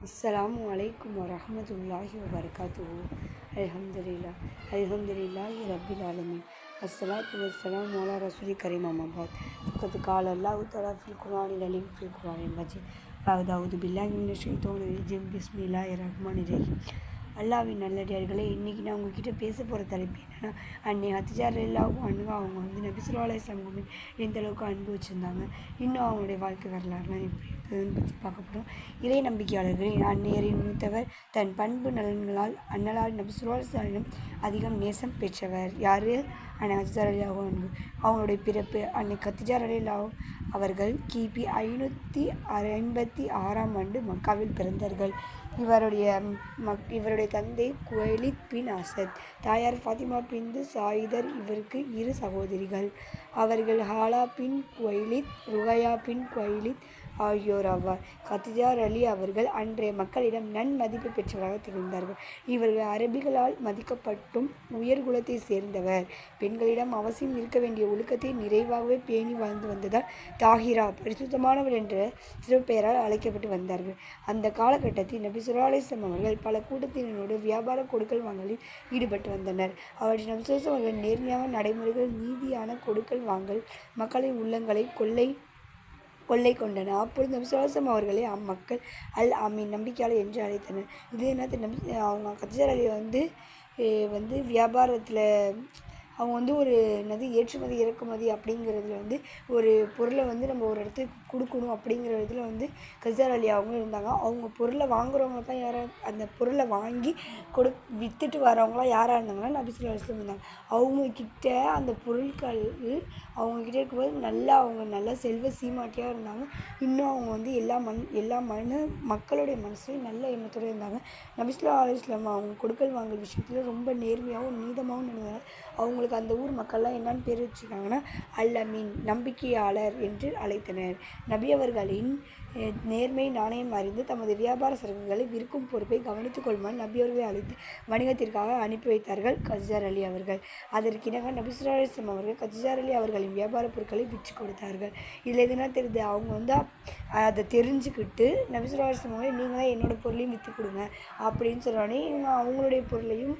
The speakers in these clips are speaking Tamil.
السلام علیکم ورحمۃ اللہ وبرکاتہ الحمد للہ الحمد للہ رب العالمین السلاۃ والسلام علی رسول کریم آباد فقط قال اللہ تعالیٰ فی القرآن العلیم فی القرآن مجید بعد اعوذ باللہ من الشیطان الرجیم بسم اللہ الرحمن الرحیم அல்லாவின் நல்லடியார்களே இன்றைக்கி நான் உங்ககிட்ட பேச போகிற தலைப்பு என்னென்னா அன்னை ஹத்திஜார் எல்லாவும் அன்பு அவங்க வந்து நபி சுல்லா இஸ்லாம் மீது எந்த அளவுக்கு அன்பு வச்சுருந்தாங்க இன்னும் அவங்களுடைய வாழ்க்கை வரலாறுலாம் எப்படி இருக்குதுன்னு பற்றி பார்க்க போகிறோம் இறை நம்பிக்கையாளர்கள் அன்னையரின் மூத்தவர் தன் பண்பு நலன்களால் அன்னலால் நபி இஸ்லாமிடம் அதிகம் நேசம் பெற்றவர். யார்? அன்னை ஹத்திஜார் அலியாவும் அன்பு அவங்களுடைய பிறப்பு அன்னை கத்திஜார் அலிலாவும் அவர்கள் கிபி ஐநூற்றி ஐம்பத்தி ஆறாம் ஆண்டு மக்காவில் பிறந்தார்கள். இவருடைய மக் இவருடைய தந்தை குவைலித் பின் அசத் தாயார் ஃபாத்திமா பிந்து சாயிதர் இவருக்கு இரு சகோதரிகள். அவர்கள் ஹாலா பின் குவைலித் ருகையா பின் குவைலித் ஆகியோர் ஆவார். கத்திஜார் அலி அவர்கள் அன்றைய மக்களிடம் நன்மதிப்பு பெற்றவராக திகழ்ந்தார்கள். இவர்கள் அரபிகளால் மதிக்கப்பட்டும் உயர்குலத்தை சேர்ந்தவர். பெண்களிடம் அவசியம் இருக்க வேண்டிய ஒழுக்கத்தை நிறைவாகவே பேணி வாழ்ந்து வந்ததால் தாஹிரா பரிசுத்தமானவர் என்ற சிறப்பெயரால் அழைக்கப்பட்டு வந்தார்கள். அந்த காலகட்டத்தில் நபி சுராலேசம் அவர்கள் பல கூட்டத்தினரோடு வியாபார கொடுக்கல் வாங்கலில் ஈடுபட்டு வந்தனர். அவற்றின் நபிசுரம் அவர்கள் நேர்மையான நடைமுறைகள் நீதியான கொடுக்கல் வாங்கல் மக்களின் உள்ளங்களை கொள்ளை கொள்ளை கொண்டன. அப்பொழுது விசுவாசம் அவர்களை அம்மக்கள் அல் அமீன் நம்பிக்கையாளர் என்று அழைத்தனர். இது என்ன நம்பி அவங்க கத்திஜர் அலி வந்து வந்து வியாபாரத்தில் அவங்க வந்து ஒரு என்னது ஏற்றுமதி இறக்குமதி அப்படிங்கிறதுல வந்து ஒரு பொருளை வந்து நம்ம ஒரு இடத்துக்கு கொடுக்கணும் அப்படிங்கிற இதில் வந்து கசார் அலி அவங்க இருந்தாங்க. அவங்க பொருளை வாங்குறவங்க தான் யாராக அந்த பொருளை வாங்கி கொடு விற்றுட்டு வரவங்களாம் யாராக இருந்தாங்கன்னா நபிசுல்லா அலிஸ்லாம் இருந்தாங்க அவங்கக்கிட்ட அந்த பொருட்கள் அவங்கக்கிட்ட இருக்கும்போது நல்லா அவங்க நல்லா செல்வ சீமாட்டியாக இருந்தாங்க. இன்னும் அவங்க வந்து எல்லா மண் எல்லா மன மக்களுடைய மனசுலையும் நல்ல எண்ணத்தோடு இருந்தாங்க. நபிசுல்லா அலிஸ்லாம் அவங்க கொடுக்கல் வாங்கல் விஷயத்தில் ரொம்ப நேர்மையாகவும் நீதமாகவும் நடந்தாங்க அவங்களுக்கு அந்த ஊர் மக்கள்லாம் என்னன்னு பேர் வச்சுருக்காங்கன்னா அல்லமீன் நம்பிக்கையாளர் என்று அழைத்தனர். நபியவர்களின் நேர்மை நாணயம் அறிந்து தமது வியாபார சரக்குகளை விற்கும் பொறுப்பை கவனித்துக் கொள்ளுமாறு நபி அவர்களை அழைத்து வணிகத்திற்காக அனுப்பி வைத்தார்கள் கஜார் அலி அவர்கள். அதற்கிணங்க நபிசுராசம் அவர்கள் கஜார் அலி அவர்களின் வியாபார பொருட்களை விற்று கொடுத்தார்கள். இதில் எதுனா தெரியுது அவங்க வந்து அதை தெரிஞ்சுக்கிட்டு நபிசுராசம் அவர்கள் நீங்களே என்னோட பொருளையும் விற்று கொடுங்க அப்படின்னு சொன்னோடனே இவங்க அவங்களுடைய பொருளையும்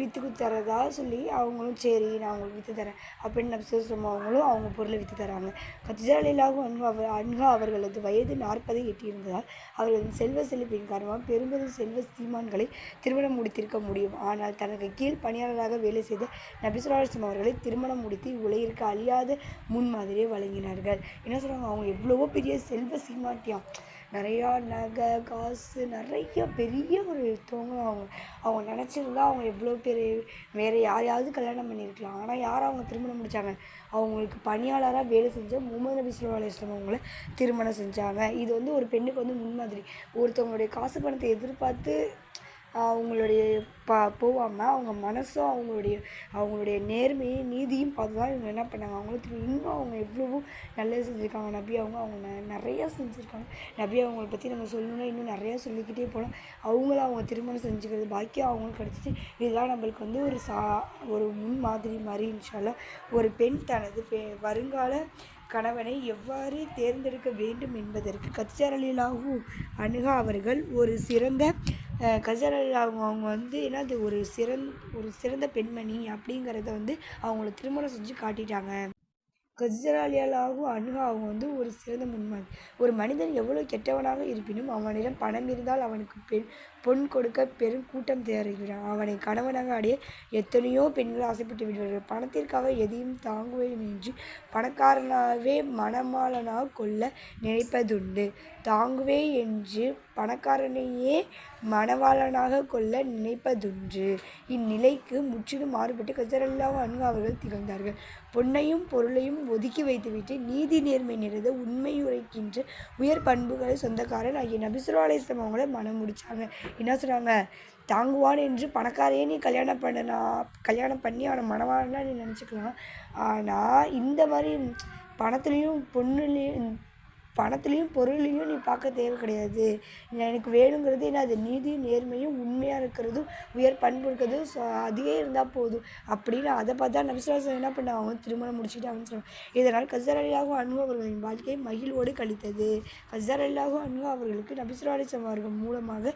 விற்று தரதா சொல்லி அவங்களும் சரி நான் அவங்களுக்கு விற்று தரேன் அப்படின்னு நபிசுராசம் அவங்களும் அவங்க பொருளை விற்று தராங்க. கஜாலிலாகவும் அன்ஹா அன்ஹா அவர்களது வயது நாற்பதை எட்டியிருந்ததால் அவர்களின் செல்வ செழிப்பின் காரணமாக பெரும்பெரும் செல்வ சீமான்களை திருமணம் முடித்திருக்க முடியும். ஆனால் தனக்கு கீழ் பணியாளராக வேலை செய்த நபிசுராலிஸ்லம் அவர்களை திருமணம் முடித்து உலகிற்கு அழியாத முன்மாதிரியை வழங்கினார்கள். என்ன சொல்கிறாங்க அவங்க எவ்வளவோ பெரிய செல்வ சீமாட்டியம். நிறையா நகை காசு நிறைய பெரிய ஒரு தோங்க அவங்க. அவங்க நினச்சிருந்தா அவங்க எவ்வளோ பேர் வேறு யாரையாவது கல்யாணம் பண்ணியிருக்கலாம். ஆனால் யாரை அவங்க திருமணம் முடித்தாங்க அவங்களுக்கு பணியாளராக வேலை செஞ்ச முகமது நபி சொல்லா அலிஸ்லாம் அவங்கள திருமணம் செஞ்சாங்க. இது வந்து ஒரு பெண்ணுக்கு வந்து முன்மாதிரி. ஒருத்தவங்களுடைய காசு பணத்தை எதிர்பார்த்து அவங்களுடைய பா போகாமல் அவங்க மனசும் அவங்களுடைய அவங்களுடைய நேர்மையும் நீதியும் பார்த்து தான் இவங்க என்ன பண்ணாங்க? அவங்களுக்கு இன்னும் அவங்க எவ்வளவோ நல்லது செஞ்சுருக்காங்க. நபி அவங்க அவங்க ந நிறையா செஞ்சுருக்காங்க. நபி அவங்கள பற்றி நம்ம சொல்லணும்னா இன்னும் நிறையா சொல்லிக்கிட்டே போகலாம் அவங்களும் அவங்க திருமணம் செஞ்சுக்கிறது பாக்கியம் அவங்களுக்கு கிடச்சிச்சு. இதெல்லாம் நம்மளுக்கு வந்து ஒரு சா ஒரு முன் மாதிரி மாதிரி இன்ஷால்லாம் ஒரு பெண் தனது பெ வருங்கால கணவனை எவ்வாறு தேர்ந்தெடுக்க வேண்டும் என்பதற்கு கச்சாரலிலாகு அணுகா அவர்கள் ஒரு சிறந்த கஜரல் அவங்க அவங்க வந்து என்னது ஒரு சிறந் ஒரு சிறந்த பெண்மணி அப்படிங்கிறத வந்து அவங்கள திருமணம் செஞ்சு காட்டிட்டாங்க. கஜராலியாலாகவும் அணுகா அவங்க வந்து ஒரு சிறந்த முன்மாதிரி ஒரு மனிதன் எவ்வளோ கெட்டவனாக இருப்பினும் அவனிடம் பணம் இருந்தால் அவனுக்கு பெண் பொன் கொடுக்க பெரும் கூட்டம் தேறுகிறான் அவனை கணவனாக அடைய எத்தனையோ பெண்கள் ஆசைப்பட்டு விடுவார்கள் பணத்திற்காக எதையும் தாங்குவேன் என்று பணக்காரனாகவே மணமாளனாக கொள்ள நினைப்பதுண்டு. தாங்குவே என்று பணக்காரனையே மணவாளனாக கொள்ள நினைப்பதுண்டு. இந்நிலைக்கு முற்றிலும் மாறுபட்டு கஜரல்லா அணு அவர்கள் திகழ்ந்தார்கள். பொன்னையும் பொருளையும் ஒதுக்கி வைத்துவிட்டு நீதி நேர்மை நிறைந்த உண்மை உரைக்கின்ற உயர் பண்புகளை சொந்தக்காரன் ஆகிய நபிசுல்லா அலிஸ்லாம் அவங்கள மனம் முடிச்சாங்க. என்ன சொல்கிறாங்க தாங்குவான் என்று பணக்காரையே நீ கல்யாணம் பண்ணனா கல்யாணம் பண்ணி அவனை மனவானா நீ நினச்சிக்கலாம். ஆனால் இந்த மாதிரி பணத்துலேயும் பொண்ணுலேயும் பணத்துலேயும் பொருள்லேயும் நீ பார்க்க தேவை கிடையாது. எனக்கு வேணுங்கிறது என்ன? அது நீதியும் நேர்மையும் உண்மையாக இருக்கிறதும் உயர் பண்பு இருக்கிறதும் ஸோ அதுவே இருந்தால் போதும். அப்படின்னு அதை பார்த்தா நபிசுவாசம் என்ன பண்ணாங்க? திருமணம் முடிச்சுட்டாங்கன்னு சொல்லுவாங்க இதனால் கசர் அலியாகும் அன்பு அவர்களின் வாழ்க்கையை மகிழ்வோடு கழித்தது. கசர் அலியாகும் அன்பு அவர்களுக்கு நபிசுவாலிசம் அவர்கள் மூலமாக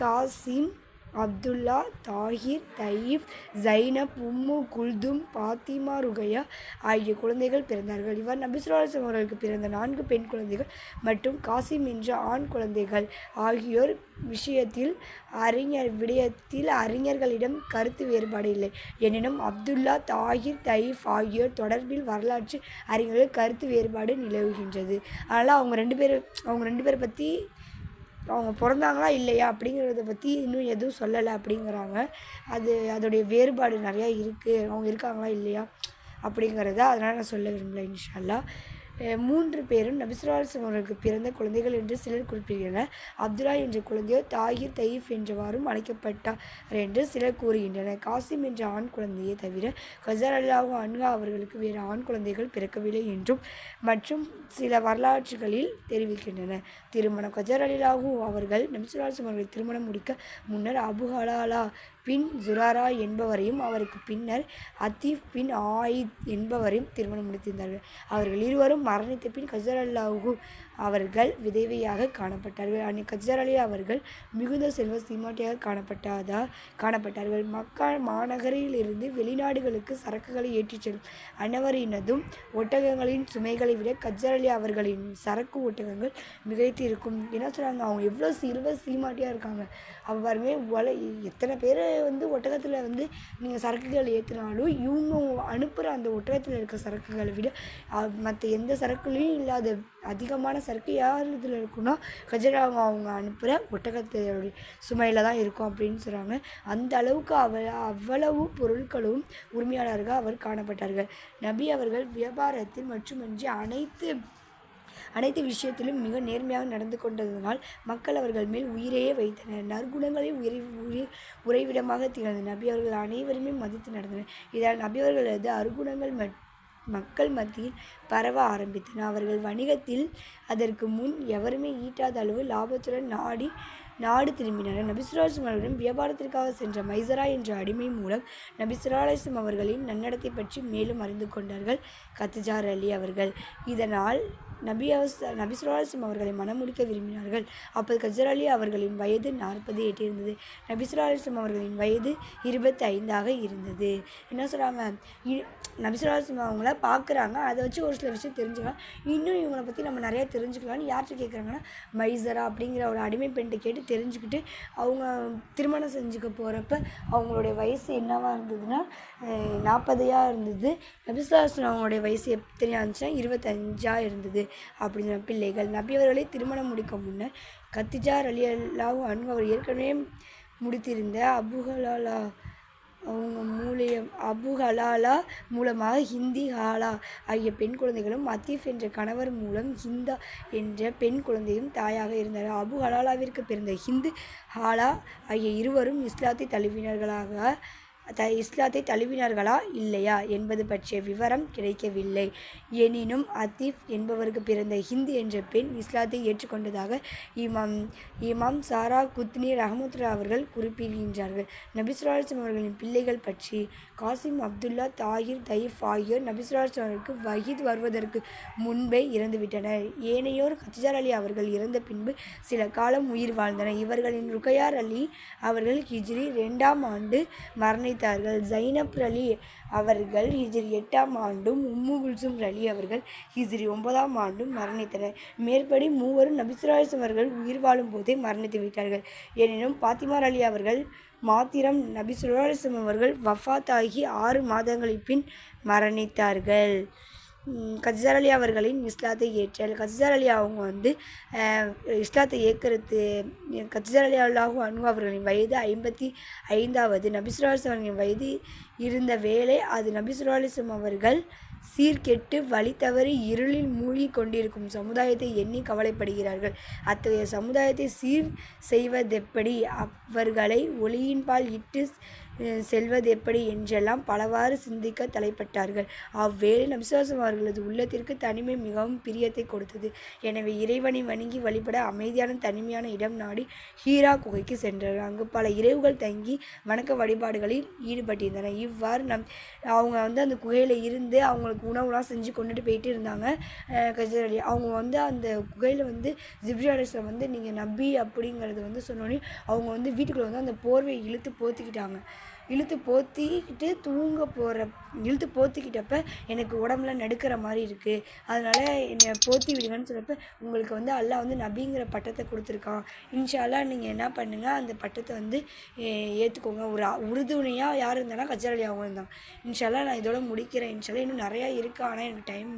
Qasim Abdullah Tahir Tayyib Zainab Umm Kulthum Fatima Ruqayya ஆகிய குழந்தைகள் பிறந்தார்கள். இவர் நபிசுல்லாசம் அவர்களுக்கு பிறந்த நான்கு பெண் குழந்தைகள் மற்றும் காசிம் என்ற ஆண் குழந்தைகள் ஆகியோர் விஷயத்தில் அறிஞர் விடயத்தில் அறிஞர்களிடம் கருத்து வேறுபாடு இல்லை. எனினும் அப்துல்லா தாஹிர் தயீப் ஆகியோர் தொடர்பில் வரலாற்று அறிஞர்கள் கருத்து வேறுபாடு நிலவுகின்றது. அதனால் அவங்க ரெண்டு பேர் அவங்க ரெண்டு பேரை பற்றி அவங்க பிறந்தாங்களா இல்லையா அப்படிங்கிறத பற்றி இன்னும் எதுவும் சொல்லலை அப்படிங்கிறாங்க. அது அதோடைய வேறுபாடு நிறையா இருக்குது அவங்க இருக்காங்களா இல்லையா அப்படிங்கிறத அதனால் நான் சொல்ல விரும்பல இன்ஷா மூன்று பேரும் நபிசுல்லாஸ்லம் அவர்களுக்கு பிறந்த குழந்தைகள் என்று சிலர் குறிப்பிடுகின்றனர். அப்துல்லா என்ற குழந்தையோ தாகிர் தயீஃப் என்றவாறும் அழைக்கப்பட்டார் என்று சிலர் கூறுகின்றனர். காசிம் என்ற ஆண் குழந்தையை தவிர கஜர் அல்லாஹூ அன்ஹா அவர்களுக்கு வேறு ஆண் குழந்தைகள் பிறக்கவில்லை என்றும் மற்றும் சில வரலாற்றுகளில் தெரிவிக்கின்றன திருமணம் கஜர் அலிலாஹூ அவர்கள் நபிசுல்லாஸ்லம் அவர்களை திருமணம் முடிக்க முன்னர் அபு ஹலாலா பின் ஜுராரா என்பவரையும் அவருக்கு பின்னர் அத்தீப் பின் ஆயித் என்பவரையும் திருமணம் முடித்திருந்தார்கள். அவர்கள் இருவரும் மரணித்த பின் கஜர் அல்லாஹு அவர்கள் விதவையாக காணப்பட்டார்கள். அன்னை கஜர் அலி அவர்கள் மிகுந்த செல்வ சீமாட்டியாக காணப்பட்டதா காணப்பட்டார்கள். மக்கா மாநகரில் இருந்து வெளிநாடுகளுக்கு சரக்குகளை ஏற்றிச் செல்லும் அனைவரினதும் ஒட்டகங்களின் சுமைகளை விட கஜர் அலி அவர்களின் சரக்கு ஒட்டகங்கள் மிகைத்து இருக்கும். என்ன சொல்கிறாங்க அவங்க எவ்வளோ செல்வ சீமாட்டியாக இருக்காங்க. அவருமே உல எத்தனை பேர் வந்து ஒட்டகத்தில் வந்து நீங்கள் சரக்குகள் ஏற்றினாலும் இவங்க அனுப்புகிற அந்த ஒட்டகத்தில் இருக்க சரக்குகளை விட மற்ற எந்த சரக்குலையும் இல்லாத அதிகமான சரக்கு யார் இதில் இருக்குன்னா கஜராங்க அவங்க அனுப்புகிற ஒட்டகத்தோடைய சுமையில் தான் இருக்கும் அப்படின்னு சொல்கிறாங்க அந்த அளவுக்கு அவ அவ்வளவு பொருட்களும் உரிமையாளர்கள் அவர் காணப்பட்டார்கள். நபி அவர்கள் வியாபாரத்தில் மட்டுமின்றி அனைத்து அனைத்து விஷயத்திலும் மிக நேர்மையாக நடந்து கொண்டதனால் மக்கள் அவர்கள் மேல் உயிரையே வைத்தனர். நற்குணங்களை உயிரை உயிர் உறைவிடமாக திகழ்ந்த நபி அவர்கள் அனைவருமே மதித்து நடந்தனர். இதனால் நபி அவர்களது அருகுணங்கள் மக்கள் மத்தியில் பரவ ஆரம்பித்தன. அவர்கள் வணிகத்தில் அதற்கு முன் எவருமே ஈட்டாத அளவு லாபத்துடன் நாடி நாடு திரும்பினர். நபிசுல்லாஸ்லம் அவர்களிடம் வியாபாரத்திற்காக சென்ற மைசரா என்ற அடிமை மூலம் நபிசுராலிசம் அவர்களின் நன்னடத்தை பற்றி மேலும் அறிந்து கொண்டார்கள் கத்துஜார் அலி அவர்கள். இதனால் நபி அவஸ் நபிசுராலிசம் அவர்களை மணமுடிக்க விரும்பினார்கள். அப்போது கஜர் அலி அவர்களின் வயது நாற்பது எட்டிருந்தது நபிசுராலிசம் அவர்களின் வயது இருபத்தி ஐந்தாக இருந்தது. என்ன சொல்கிறாங்க நபிசுராலிசம் அவங்கள பார்க்குறாங்க. அதை வச்சு ஒரு சில விஷயம் தெரிஞ்சுக்கலாம். இன்னும் இவங்களை பற்றி நம்ம நிறையா தெரிஞ்சுக்கலாம்னு யார்கிட்ட கேட்குறாங்கன்னா மைசரா அப்படிங்கிற ஒரு அடிமை பெண்கிட்ட கேட்டு தெரிஞ்சுக்கிட்டு அவங்க திருமணம் செஞ்சுக்க போகிறப்ப அவங்களுடைய வயசு என்னவாக இருந்ததுன்னா நாற்பதையாக இருந்தது. நபிசுல்லாஸ்லம் அவங்களுடைய வயசு எத்தனையாக இருந்துச்சுன்னா இருபத்தஞ்சாக இருந்தது அப்படின்னு பிள்ளைகள். நபி அவர்களே திருமணம் முடிக்க முன்னர் கத்திஜார் அலி அல்லாவும் அன்பு அவர் ஏற்கனவே முடித்திருந்த அபுஹலாலா அவங்க மூலியம் அபு ஹலாலா மூலமாக ஹிந்தி ஹாலா ஆகிய பெண் குழந்தைகளும் அத்தீஃப் என்ற கணவர் மூலம் ஹிந்தா என்ற பெண் குழந்தையும் தாயாக இருந்தார். அபு ஹலாலாவிற்கு பிறந்த ஹிந்து ஹாலா ஆகிய இருவரும் இஸ்லாத்தை தழுவினர்களாக த இஸ்லாத்தை தழுவினார்களா? இல்லையா? என்பது பற்றிய விவரம் கிடைக்கவில்லை. எனினும் அத்தீப் என்பவருக்கு பிறந்த ஹிந்து என்ற பெண் இஸ்லாத்தை ஏற்றுக்கொண்டதாக இமாம் இமாம் சாரா குத்னி ரஹமத்துல்லா அவர்கள் குறிப்பிடுகின்றார்கள். நபிசுல்லாஸ்லம் அவர்களின் பிள்ளைகள் பற்றி காசிம் அப்துல்லா தாகிர் தயீஃப் ஆகியோர் நபிசுல்லாஸ்லம் அவர்களுக்கு வஹீத் வருவதற்கு முன்பே இறந்துவிட்டனர். ஏனையோர் கத்திஜார் அலி அவர்கள் இறந்த பின்பு சில காலம் உயிர் வாழ்ந்தனர். இவர்களின் ருகையார் அலி அவர்கள் ஹிஜ்ரி ரெண்டாம் ஆண்டு மரண மரணித்தார்கள் ஜைனப் அலி அவர்கள் ஹிஜ்ரி எட்டாம் ஆண்டும் உம்மு குல்சும் அலி அவர்கள் ஹிஜ்ரி ஒன்பதாம் ஆண்டும் மரணித்தனர். மேற்படி மூவரும் நபிசுராஜ் அவர்கள் உயிர் வாழும் போதே மரணித்து விட்டார்கள். எனினும் பாத்திமார் அலி அவர்கள் மாத்திரம் நபி சுல்லாஸ்லம் அவர்கள் வஃபாத் ஆகி ஆறு மாதங்களின் பின் மரணித்தார்கள். கஜார் அலி அவர்களின் இஸ்லாத்தை ஏற்றல் கஜார் அலி அவங்க வந்து இஸ்லாத்தை ஏற்கிறது கஜார் அலி அல்லாஹு அனு அவர்களின் வயது ஐம்பத்தி ஐந்தாவது. நபிசுராலிசம் அவர்களின் வயது இருந்த வேளை அது நபிசுராலிசம் அவர்கள் சீர்கெட்டு வழி தவறி இருளில் மூழ்கி கொண்டிருக்கும் சமுதாயத்தை எண்ணி கவலைப்படுகிறார்கள். அத்தகைய சமுதாயத்தை சீர் செய்வதெப்படி அவர்களை ஒளியின்பால் இட்டு செல்வது எப்படி என்றெல்லாம் பலவாறு சிந்திக்க தலைப்பட்டார்கள். அவ்வேளை நபிசுவாசம் அவர்களது உள்ளத்திற்கு தனிமை மிகவும் பிரியத்தை கொடுத்தது. எனவே இறைவனை வணங்கி வழிபட அமைதியான தனிமையான இடம் நாடி ஹீரா குகைக்கு சென்றார்கள் அங்கு பல இரவுகள் தங்கி வணக்க வழிபாடுகளில் ஈடுபட்டிருந்தனர் இவ்வாறு நம் அவங்க வந்து அந்த குகையில் இருந்து அவங்களுக்கு உணவுலாம் செஞ்சு கொண்டுட்டு போயிட்டு இருந்தாங்க. அஹ் கஜர் அலி அவங்க வந்து அந்த குகையில் வந்து ஜிப்ரி வந்து நீங்கள் நபி அப்படிங்கிறது வந்து சொன்னோன்னே அவங்க வந்து வீட்டுக்குள்ளே வந்து அந்த போர்வையை இழுத்து போத்திக்கிட்டாங்க இழுத்து போத்திக்கிட்டு தூங்க போகிற இழுத்து போத்திக்கிட்டப்ப எனக்கு உடம்புல நடுக்கிற மாதிரி இருக்குது அதனால் என்னை போத்தி விடுங்கன்னு சொல்கிறப்ப உங்களுக்கு வந்து அல்லா வந்து நபிங்கிற பட்டத்தை கொடுத்துருக்கான். இன்ஷால்லா நீங்கள் என்ன பண்ணுங்கள் அந்த பட்டத்தை வந்து ஏற்றுக்கோங்க ஒரு உறுதுணையாக யார் இருந்தாலும் கஜர் அலி அவங்க இருந்தாங்க இன்ஷால்லா நான் இதோட முடிக்கிறேன். இன்ஷால்லா இன்னும் நிறையா இருக்குது ஆனால் எனக்கு டைம்